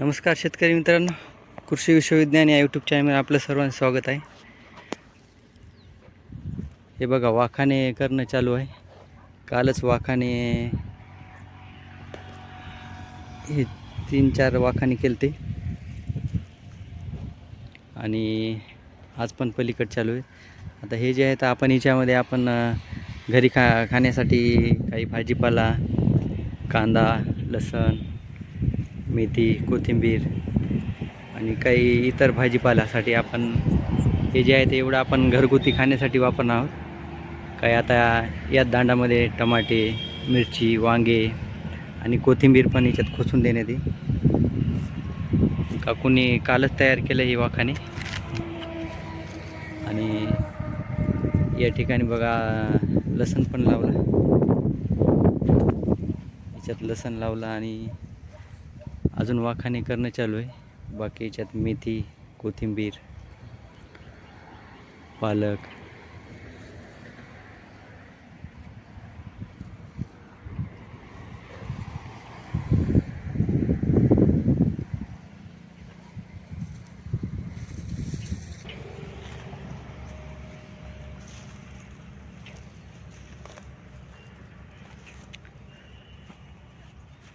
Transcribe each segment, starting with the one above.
नमस्कार शेतकरी मित्रांनो. कृषी विश्वविज्ञान या यूट्यूब चॅनलवर आपलं सर्वांचं स्वागत आहे. हे बघा वाखाने करणं चालू आहे. कालच वाखाने हे तीन चार वाखाने केले आणि आज पण पलीकड चालू आहे. आता हे जे आहे तर आपण याच्यामध्ये आपण घरी खा खाण्यासाठी काही भाजीपाला कांदा लसण मेथी कोथिंबीर आणि काही इतर भाजीपाल्यासाठी आपण हे जे आहे ते एवढं आपण घरगुती खाण्यासाठी वापरणार आहोत. काही आता याच दांडामध्ये टमाटे मिरची वांगे आणि कोथिंबीर पण याच्यात खोसून देण्यात येईल. काकूंनी कालच तयार केलं ही वाखाने आणि या ठिकाणी बघा लसण पण लावलं. याच्यात लसण लावलं आणि अजून वाखाणे करणं चालू आहे. बाकी याच्यात मेथी कोथिंबीर पालक.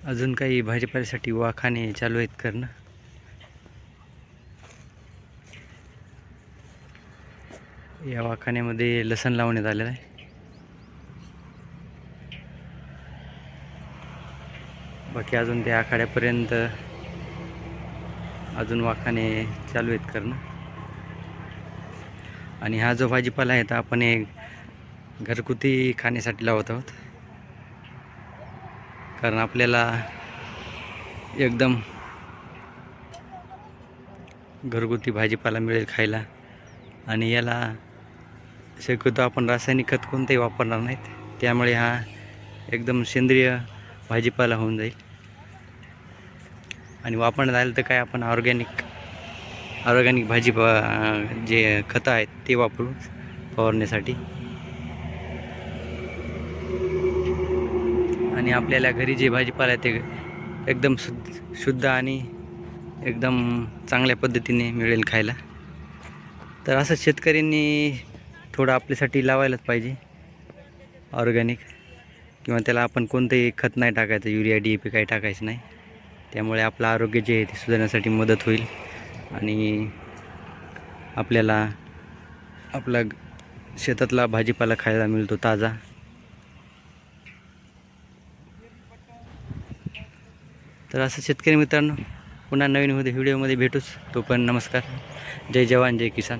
अजून काही भाजीपाल्यासाठी वाखाणे चालू आहेत करणं. या वाखाण्यामध्ये लसण लावण्यात आलेलं आहे. बाकी अजून त्या आखाड्यापर्यंत अजून वाखाणे चालू आहेत करणं. आणि हा जो भाजीपाला आहे तर आपण एक घरगुती खाण्यासाठी लावत आहोत. कारण आपल्याला एकदम घरगुती भाजीपाला मिळेल खायला. आणि याला शक्यतो आपण रासायनिक खत कोणतेही वापरणार नाहीत. त्यामुळे हा एकदम सेंद्रिय भाजीपाला होऊन जाईल. आणि वापरण्यात आलं तर काय आपण ऑर्गॅनिक ऑर्गॅनिक भाजी जे खतं आहेत ते वापरू फवारण्यासाठी आणि आपल्याला घरी जे भाजीपाला आहे ते एकदम शुद्ध शुद्ध आणि एकदम चांगल्या पद्धतीने मिळेल खायला. तर असं शेतकऱ्यांनी थोडं आपल्यासाठी लावायलाच पाहिजे. ऑर्गॅनिक किंवा त्याला आपण कोणतंही खत नाही टाकायचं युरिया डी ए पी काही टाकायचं नाही. त्यामुळे आपलं आरोग्य जे आहे ते सुधारण्यासाठी मदत होईल. आणि आपल्याला आपला शेतातला भाजीपाला खायला मिळतो ताजा. तर असं शेतकरी मित्रांनो पुन्हा नवीन व्हिडिओमध्ये भेटूच. तो पण नमस्कार. जय जवान जय किसान.